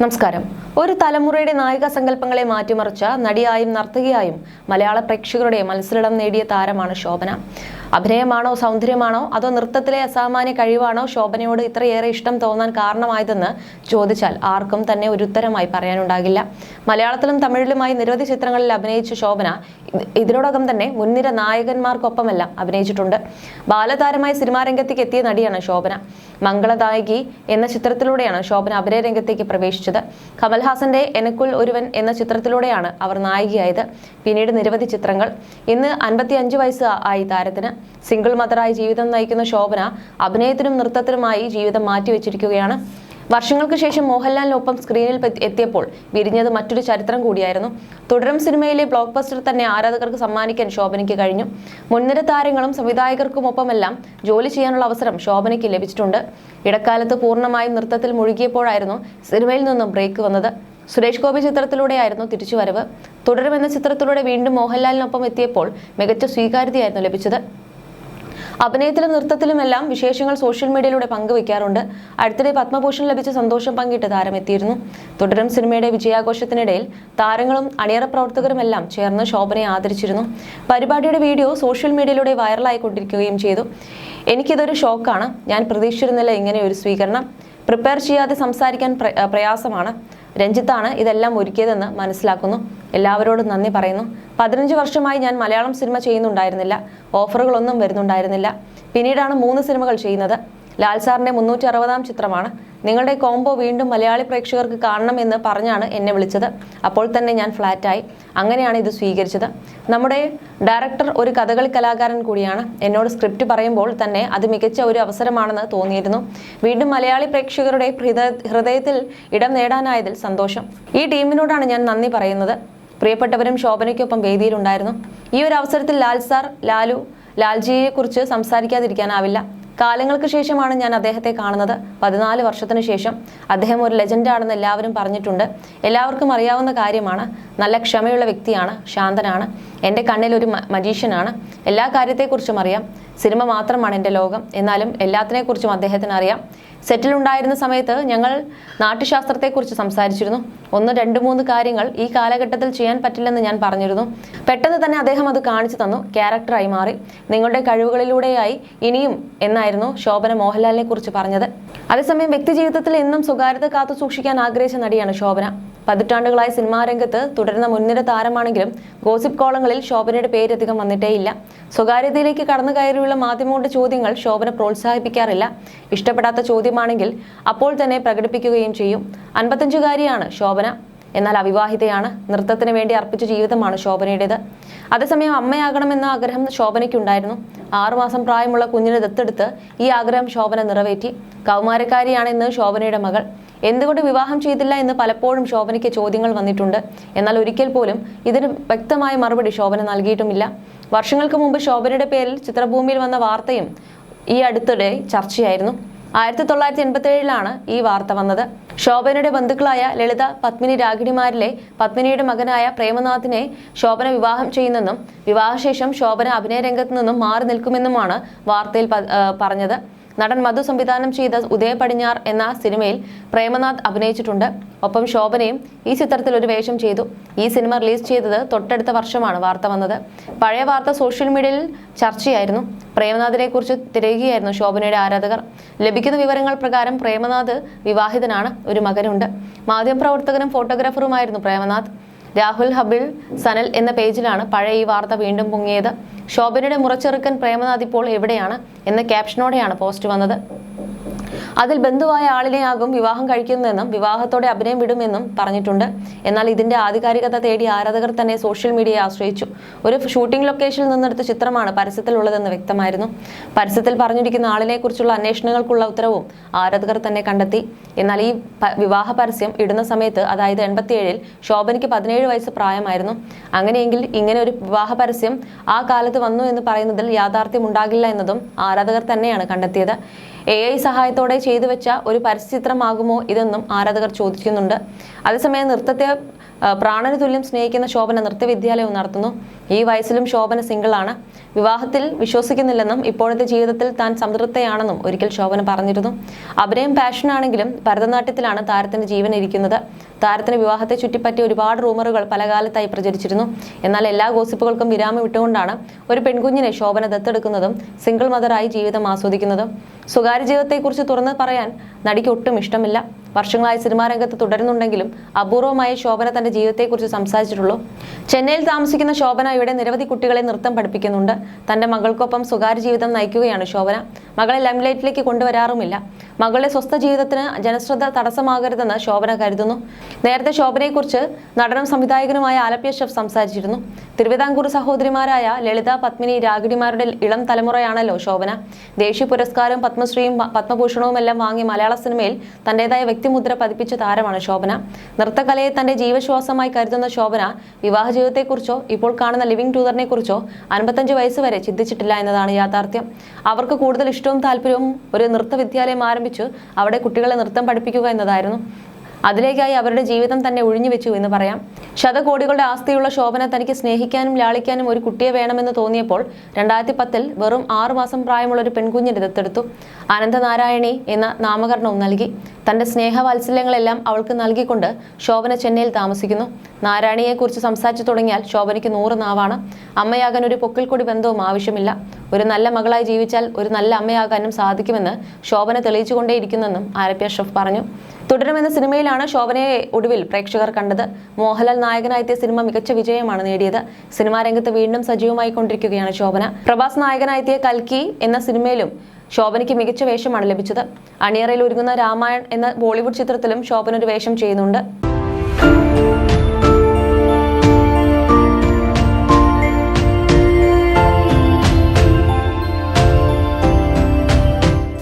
നമസ്കാരം. ഒരു തലമുറയുടെ നായിക സങ്കല്പങ്ങളെ മാറ്റിമറിച്ച നടിയായും നർത്തകിയായും മലയാള പ്രേക്ഷകരുടെ മത്സരിടം നേടിയ താരമാണ് ശോഭന. അഭിനയമാണോ സൗന്ദര്യമാണോ അതോ നൃത്തത്തിലെ അസാമാന്യ കഴിവാണോ ശോഭനയോട് ഇത്രയേറെ ഇഷ്ടം തോന്നാൻ കാരണമായതെന്ന് ചോദിച്ചാൽ ആർക്കും തന്നെ ഒരു ഉത്തരമായി പറയാനുണ്ടാകില്ല. മലയാളത്തിലും തമിഴിലുമായി നിരവധി ചിത്രങ്ങളിൽ അഭിനയിച്ച ശോഭന ഇത് ഇതിനോടകം തന്നെ മുൻനിര നായകന്മാർക്കൊപ്പമെല്ലാം അഭിനയിച്ചിട്ടുണ്ട്. ബാലതാരമായി സിനിമാരംഗത്തേക്ക് എത്തിയ നടിയാണ് ശോഭന. മംഗളദായകി എന്ന ചിത്രത്തിലൂടെയാണ് ശോഭന അഭിനയ രംഗത്തേക്ക് പ്രവേശിച്ചത്. കമൽഹാസന്റെ എനക്കുൽ ഒരുവൻ എന്ന ചിത്രത്തിലൂടെയാണ് അവർ നായികയായത്. പിന്നീട് നിരവധി ചിത്രങ്ങൾ. ഇന്ന് അൻപത്തി അഞ്ച് വയസ്സ് ആയി താരത്തിന്. സിംഗിൾ മദറായി ജീവിതം നയിക്കുന്ന ശോഭന അഭിനയത്തിനും നൃത്തത്തിനുമായി ജീവിതം മാറ്റിവെച്ചിരിക്കുകയാണ്. വർഷങ്ങൾക്ക് ശേഷം മോഹൻലാലിനൊപ്പം സ്ക്രീനിൽ എത്തിയപ്പോൾ വിരിഞ്ഞത് മറ്റൊരു ചരിത്രം കൂടിയായിരുന്നു. തുടരും സിനിമയിലെ ബ്ലോക്ക് ബസ്റ്റർ തന്നെ ആരാധകർക്ക് സമ്മാനിക്കാൻ ശോഭനയ്ക്ക് കഴിഞ്ഞു. മുൻനിര താരങ്ങളും സംവിധായകർക്കുമൊപ്പമെല്ലാം ജോലി ചെയ്യാനുള്ള അവസരം ശോഭനയ്ക്ക് ലഭിച്ചിട്ടുണ്ട്. ഇടക്കാലത്ത് പൂർണമായും നൃത്തത്തിൽ മുഴുകിയപ്പോഴായിരുന്നു സിനിമയിൽ നിന്നും ബ്രേക്ക് വന്നത്. സുരേഷ് ഗോപി ചിത്രത്തിലൂടെയായിരുന്നു തിരിച്ചുവരവ്. തുടരും എന്ന ചിത്രത്തിലൂടെ വീണ്ടും മോഹൻലാലിനൊപ്പം എത്തിയപ്പോൾ മികച്ച സ്വീകാര്യതയായിരുന്നു ലഭിച്ചത്. അഭിനയത്തിലും നൃത്തത്തിലുമെല്ലാം വിശേഷങ്ങൾ സോഷ്യൽ മീഡിയയിലൂടെ പങ്കുവയ്ക്കാറുണ്ട്. അടുത്തിടെ പത്മഭൂഷൺ ലഭിച്ച സന്തോഷം പങ്കിട്ട് താരം എത്തിയിരുന്നു തുടരും സിനിമയുടെ വിജയാഘോഷത്തിനിടയിൽ താരങ്ങളും അണിയറ പ്രവർത്തകരുമെല്ലാം ചേർന്ന് ശോഭനയെ ആദരിച്ചിരുന്നു. പരിപാടിയുടെ വീഡിയോ സോഷ്യൽ മീഡിയയിലൂടെ വൈറലായിക്കൊണ്ടിരിക്കുകയും ചെയ്തു. എനിക്കിതൊരു ഷോക്കാണ്. ഞാൻ പ്രതീക്ഷിച്ചിരുന്നില്ല ഇങ്ങനെ ഒരു സ്വീകരണം. പ്രിപ്പയർ ചെയ്യാതെ സംസാരിക്കാൻ പ്ര- പ്രയാസമാണ്. രഞ്ജിത്താണ് ഇതെല്ലാം ഒരുക്കിയതെന്ന് മനസ്സിലാക്കുന്നു. എല്ലാവരോടും നന്ദി പറയുന്നു. പതിനഞ്ച് വർഷമായി ഞാൻ മലയാളം സിനിമ ചെയ്യുന്നുണ്ടായിരുന്നില്ല. ഓഫറുകളൊന്നും വരുന്നുണ്ടായിരുന്നില്ല. പിന്നീടാണ് മൂന്ന് സിനിമകൾ ചെയ്യുന്നത്. ലാൽ സാറിന്റെ മുന്നൂറ്റി അറുപതാം ചിത്രമാണ്. നിങ്ങളുടെ കോംബോ വീണ്ടും മലയാളി പ്രേക്ഷകർക്ക് കാണണം എന്ന് പറഞ്ഞാണ് എന്നെ വിളിച്ചത്. അപ്പോൾ തന്നെ ഞാൻ ഫ്ലാറ്റായി. അങ്ങനെയാണ് ഇത് സ്വീകരിച്ചത്. നമ്മുടെ ഡയറക്ടർ ഒരു കഥകളി കലാകാരൻ കൂടിയാണ്. എന്നോട് സ്ക്രിപ്റ്റ് പറയുമ്പോൾ തന്നെ അത് മികച്ച ഒരു അവസരമാണെന്ന് തോന്നിയിരുന്നു. വീണ്ടും മലയാളി പ്രേക്ഷകരുടെ ഹൃദയത്തിൽ ഇടം നേടാനായതിൽ സന്തോഷം. ഈ ടീമിനോടാണ് ഞാൻ നന്ദി പറയുന്നത്. പ്രിയപ്പെട്ടവരും ശോഭനയ്ക്കൊപ്പം വേദിയിലുണ്ടായിരുന്നു. ഈ ഒരു അവസരത്തിൽ ലാൽ സാർ ലാലു ലാൽജിയെ കുറിച്ച് സംസാരിക്കാതിരിക്കാനാവില്ല. കാലങ്ങൾക്ക് ശേഷമാണ് ഞാൻ അദ്ദേഹത്തെ കാണുന്നത്. പതിനാല് വർഷത്തിന് ശേഷം അദ്ദേഹം ഒരു ലെജൻഡാണെന്ന് എല്ലാവരും പറഞ്ഞിട്ടുണ്ട്. എല്ലാവർക്കും അറിയാവുന്ന കാര്യമാണ്. നല്ല ക്ഷമയുള്ള വ്യക്തിയാണ് ശാന്തനാണ്. എന്റെ കണ്ണിൽ ഒരു മജീഷ്യനാണ് എല്ലാ കാര്യത്തെക്കുറിച്ചും അറിയാം. സിനിമ മാത്രമാണ് എന്റെ ലോകം. എന്നാലും എല്ലാത്തിനെക്കുറിച്ചും അദ്ദേഹത്തിന് അറിയാം സെറ്റിൽ ഉണ്ടായിരുന്ന സമയത്ത് ഞങ്ങൾ നാട്യശാസ്ത്രത്തെക്കുറിച്ച് സംസാരിച്ചിരുന്നു. ഒന്ന് രണ്ട് മൂന്ന് കാര്യങ്ങൾ ഈ കാലഘട്ടത്തിൽ ചെയ്യാൻ പറ്റില്ലെന്ന് ഞാൻ പറഞ്ഞിരുന്നു. പെട്ടെന്ന് തന്നെ അദ്ദേഹം അത് കാണിച്ചു തന്നു. ക്യാരക്ടറായി മാറി. നിങ്ങളുടെ കഴിവുകളിലൂടെയായി ഇനിയും എന്നായിരുന്നു ശോഭന മോഹൻലാലിനെ കുറിച്ച് പറഞ്ഞത്. അതേസമയം വ്യക്തിജീവിതത്തിൽ എന്നും സ്വകാര്യത കാത്തു സൂക്ഷിക്കാൻ ആഗ്രഹിച്ച നടിയാണ് ശോഭന. പതിറ്റാണ്ടുകളായി സിനിമാ രംഗത്ത് തുടരുന്ന മുൻനിര താരമാണെങ്കിലും ഗോസിപ്പ് കോളങ്ങളിൽ ശോഭനയുടെ പേരധികം വന്നിട്ടേയില്ല. സ്വകാര്യതയിലേക്ക് കടന്നു കയറിയുള്ള മാധ്യമങ്ങളുടെ ചോദ്യങ്ങൾ ശോഭന പ്രോത്സാഹിപ്പിക്കാറില്ല. ഇഷ്ടപ്പെടാത്ത ചോദ്യമാണെങ്കിൽ അപ്പോൾ തന്നെ പ്രകടിപ്പിക്കുകയും ചെയ്യും. അൻപത്തഞ്ചുകാരിയാണ് ശോഭന. എന്നാൽ അവിവാഹിതയാണ്. നൃത്തത്തിന് വേണ്ടി അർപ്പിച്ച ജീവിതമാണ് ശോഭനയുടേത്. അതേസമയം അമ്മയാകണമെന്ന ആഗ്രഹം ശോഭനയ്ക്കുണ്ടായിരുന്നു. ആറുമാസം പ്രായമുള്ള കുഞ്ഞിനെ ദത്തെടുത്ത് ഈ ആഗ്രഹം ശോഭന നിറവേറ്റി. കൗമാരക്കാരിയാണെന്ന് ശോഭനയുടെ മകൾ. എന്തുകൊണ്ട് വിവാഹം ചെയ്തില്ല എന്ന് പലപ്പോഴും ശോഭനയ്ക്ക് ചോദ്യങ്ങൾ വന്നിട്ടുണ്ട്. എന്നാൽ ഒരിക്കൽ പോലും ഇതിന് വ്യക്തമായ മറുപടി ശോഭന നൽകിയിട്ടുമില്ല. വർഷങ്ങൾക്ക് മുമ്പ് ശോഭനയുടെ പേരിൽ ചിത്രഭൂമിയിൽ വന്ന വാർത്തയും ഈ അടുത്തിടെ ചർച്ചയായിരുന്നു. ആയിരത്തി തൊള്ളായിരത്തി എൺപത്തി ഏഴിലാണ് ഈ വാർത്ത വന്നത്. ശോഭനയുടെ ബന്ധുക്കളായ ലളിത പത്മിനി രാഗിണിമാരിലെ പത്മിനിയുടെ മകനായ പ്രേമനാഥിനെ ശോഭന വിവാഹം ചെയ്യുന്നെന്നും വിവാഹശേഷം ശോഭന അഭിനയ രംഗത്ത് നിന്നും മാറി നിൽക്കുമെന്നുമാണ് വാർത്തയിൽ പറഞ്ഞത്. നടൻ മധു സംവിധാനം ചെയ്ത ഉദയ പടിഞ്ഞാർ എന്ന സിനിമയിൽ പ്രേമനാഥ് അഭിനയിച്ചിട്ടുണ്ട്. ഒപ്പം ശോഭനയും ഈ ചിത്രത്തിൽ ഒരു വേഷം ചെയ്തു. ഈ സിനിമ റിലീസ് ചെയ്തത് തൊട്ടടുത്ത വർഷമാണ് വാർത്ത വന്നത്. പഴയ വാർത്ത സോഷ്യൽ മീഡിയയിൽ ചർച്ചയായിരുന്നു. പ്രേമനാഥിനെ കുറിച്ച് തിരയുകയായിരുന്നു ശോഭനയുടെ ആരാധകർ. ലഭിക്കുന്ന വിവരങ്ങൾ പ്രകാരം പ്രേമനാഥ് വിവാഹിതനാണ്. ഒരു മകനുണ്ട്. മാധ്യമപ്രവർത്തകനും ഫോട്ടോഗ്രാഫറുമായിരുന്നു പ്രേമനാഥ്. രാഹുൽ ഹബിൾ സനൽ എന്ന പേജിലാണ് പഴയ ഈ വാർത്ത വീണ്ടും പൊങ്ങിയത്. ശോഭനയുടെ മുറച്ചെറുക്കൻ പ്രേമനാഥ് ഇപ്പോൾ എവിടെയാണ്? എന്ന ക്യാപ്ഷനോടെയാണ് പോസ്റ്റ് വന്നത്. അതിൽ ബന്ധുവായ ആളിനെയാകും വിവാഹം കഴിക്കുന്നതെന്നും വിവാഹത്തോടെ അഭിനയം വിടുമെന്നും പറഞ്ഞിട്ടുണ്ട്. എന്നാൽ ഇതിന്റെ ആധികാരികത തേടി ആരാധകർ തന്നെ സോഷ്യൽ മീഡിയയെ ആശ്രയിച്ചു. ഒരു ഷൂട്ടിംഗ് ലൊക്കേഷനിൽ നിന്നെടുത്ത ചിത്രമാണ് പരസ്യത്തിലുള്ളതെന്ന് വ്യക്തമായിരുന്നു. പരസ്യത്തിൽ പറഞ്ഞിരിക്കുന്ന ആളിനെ കുറിച്ചുള്ള അന്വേഷണങ്ങൾക്കുള്ള ഉത്തരവും ആരാധകർ തന്നെ കണ്ടെത്തി. എന്നാൽ ഈ വിവാഹ പരസ്യം ഇടുന്ന സമയത്ത് അതായത് എൺപത്തിയേഴിൽ ശോഭനയ്ക്ക് പതിനേഴ് വയസ്സ് പ്രായമായിരുന്നു. അങ്ങനെയെങ്കിൽ ഇങ്ങനെ ഒരു വിവാഹ പരസ്യം ആ കാലത്ത് വന്നു എന്ന് പറയുന്നതിൽ യാഥാർത്ഥ്യം ഉണ്ടാകില്ല എന്നതും ആരാധകർ തന്നെയാണ് കണ്ടെത്തിയത്. എ ഐ സഹായത്തോടെ ചെയ്തു വെച്ച ഒരു പരസ്യചിത്രമാകുമോ ഇതെന്നും ആരാധകർ ചോദിക്കുന്നുണ്ട്. അതേസമയം നൃത്തത്തെ പ്രാണന തുല്യം സ്നേഹിക്കുന്ന ശോഭന നൃത്തവിദ്യാലയവും നടത്തുന്നു. ഈ വയസ്സിലും ശോഭന സിംഗിളാണ്. വിവാഹത്തിൽ വിശ്വസിക്കുന്നില്ലെന്നും ഇപ്പോഴത്തെ ജീവിതത്തിൽ താൻ സംതൃപ്തയാണെന്നും ഒരിക്കൽ ശോഭന പറഞ്ഞിരുന്നു. അഭിനയം പാഷനാണെങ്കിലും ഭരതനാട്യത്തിലാണ് താരത്തിന്റെ ജീവൻ ഇരിക്കുന്നത്. താരത്തിന്റെ വിവാഹത്തെ ചുറ്റിപ്പറ്റി ഒരുപാട് റൂമറുകൾ പല കാലത്തായി പ്രചരിച്ചിരുന്നു. എന്നാൽ എല്ലാ ഗോസിപ്പുകൾക്കും വിരാമം ഇട്ടുകൊണ്ടാണ് ഒരു പെൺകുഞ്ഞിനെ ശോഭന ദത്തെടുക്കുന്നതും സിംഗിൾ മദറായി ജീവിതം ആസ്വദിക്കുന്നതും. സ്വകാര്യ ജീവിതത്തെക്കുറിച്ച് തുറന്ന് പറയാൻ നടിക്ക് ഒട്ടും ഇഷ്ടമില്ല. വർഷങ്ങളായി സിനിമാ രംഗത്ത് തുടരുന്നുണ്ടെങ്കിലും അപൂർവമായ ശോഭന തന്റെ ജീവിതത്തെക്കുറിച്ച് സംസാരിച്ചിട്ടുള്ളൂ. ചെന്നൈയിൽ താമസിക്കുന്ന ശോഭന ഇവിടെ നിരവധി കുട്ടികളെ നൃത്തം പഠിപ്പിക്കുന്നുണ്ട്. തന്റെ മകൾക്കൊപ്പം സ്വകാര്യ ജീവിതം നയിക്കുകയാണ് ശോഭന. മകളെ ലൈംലൈറ്റിലേക്ക് കൊണ്ടുവരാറുമില്ല. മകളുടെ സ്വസ്ഥ ജീവിതത്തിന് ജനശ്രദ്ധ തടസ്സമാകരുതെന്ന് ശോഭന കരുതുന്നു. നേരത്തെ ശോഭനയെക്കുറിച്ച് നടനും സംവിധായകനുമായ ആലപ്യ ഷെഫ് സംസാരിച്ചിരുന്നു. തിരുവിതാംകൂർ സഹോദരിമാരായ ലളിത പത്മിനി രാഗിണിമാരുടെ ഇളം തലമുറയാണല്ലോ ശോഭന. ദേശീയ പുരസ്കാരവും പത്മശ്രീയും പത്മഭൂഷണവും എല്ലാം വാങ്ങി മലയാള സിനിമയിൽ തന്റേതായ വ്യക്തിമുദ്ര പതിപ്പിച്ച താരമാണ് ശോഭന. നൃത്തകലയെ തന്റെ ജീവശ്വാസമായി കരുതുന്ന ശോഭന വിവാഹ ജീവിതത്തെക്കുറിച്ചോ ഇപ്പോൾ കാണുന്ന ലിവിംഗ് ടൂതറിനെ കുറിച്ചോ അൻപത്തഞ്ച് വയസ്സ് വരെ ചിന്തിച്ചിട്ടില്ല എന്നതാണ് യാഥാർത്ഥ്യം. അവർക്ക് കൂടുതൽ ഇഷ്ടവും താല്പര്യവും ഒരു നൃത്ത വിദ്യാലയം അവിടെ കുട്ടികളെ നൃത്തം പഠിപ്പിക്കുക എന്നതായിരുന്നു. അതിലേക്കായി അവരുടെ ജീവിതം തന്നെ ഒഴിഞ്ഞു വെച്ചു എന്ന് പറയാം. ശതകോടികളുടെ ആസ്തിയുള്ള ശോഭന തനിക്ക് സ്നേഹിക്കാനും ലാളിക്കാനും ഒരു കുട്ടിയെ വേണമെന്ന് തോന്നിയപ്പോൾ രണ്ടായിരത്തി പത്തിൽ വെറും ആറുമാസം പ്രായമുള്ള ഒരു പെൺകുഞ്ഞിനെ ദത്തെടുത്തു അനന്തനാരായണി എന്ന നാമകരണവും നൽകി. തന്റെ സ്നേഹവാത്സല്യങ്ങളെല്ലാം അവൾക്ക് നൽകിക്കൊണ്ട് ശോഭന ചെന്നൈയിൽ താമസിക്കുന്നു. നാരായണിയെക്കുറിച്ച് സംസാരിച്ചു തുടങ്ങിയാൽ ശോഭനയ്ക്ക് നൂറ് നാവാണ്. അമ്മയാകാൻ ഒരു പൊക്കിൽക്കൊടി ബന്ധവും ആവശ്യമില്ല. ഒരു നല്ല മകളായി ജീവിച്ചാൽ ഒരു നല്ല അമ്മയാകാനും സാധിക്കുമെന്ന് ശോഭന തെളിയിച്ചുകൊണ്ടേയിരിക്കുന്നെന്നും ആരപ്യ ഷെഫ് പറഞ്ഞു. തുടരുമെന്ന സിനിമയിലാണ് ശോഭനയെ ഒടുവിൽ പ്രേക്ഷകർ കണ്ടത്. മോഹൻലാൽ നായകനായെത്തിയ സിനിമ മികച്ച വിജയമാണ് നേടിയത്. സിനിമാ രംഗത്ത് വീണ്ടും സജീവമായി കൊണ്ടിരിക്കുകയാണ് ശോഭന. പ്രഭാസ് നായകനായെത്തിയ കൽക്കി എന്ന സിനിമയിലും ശോഭനയ്ക്ക് മികച്ച വേഷമാണ് ലഭിച്ചത്. അണിയറയിൽ ഒരുങ്ങുന്ന രാമായൺ എന്ന ബോളിവുഡ് ചിത്രത്തിലും ശോഭന ഒരു വേഷം ചെയ്യുന്നുണ്ട്.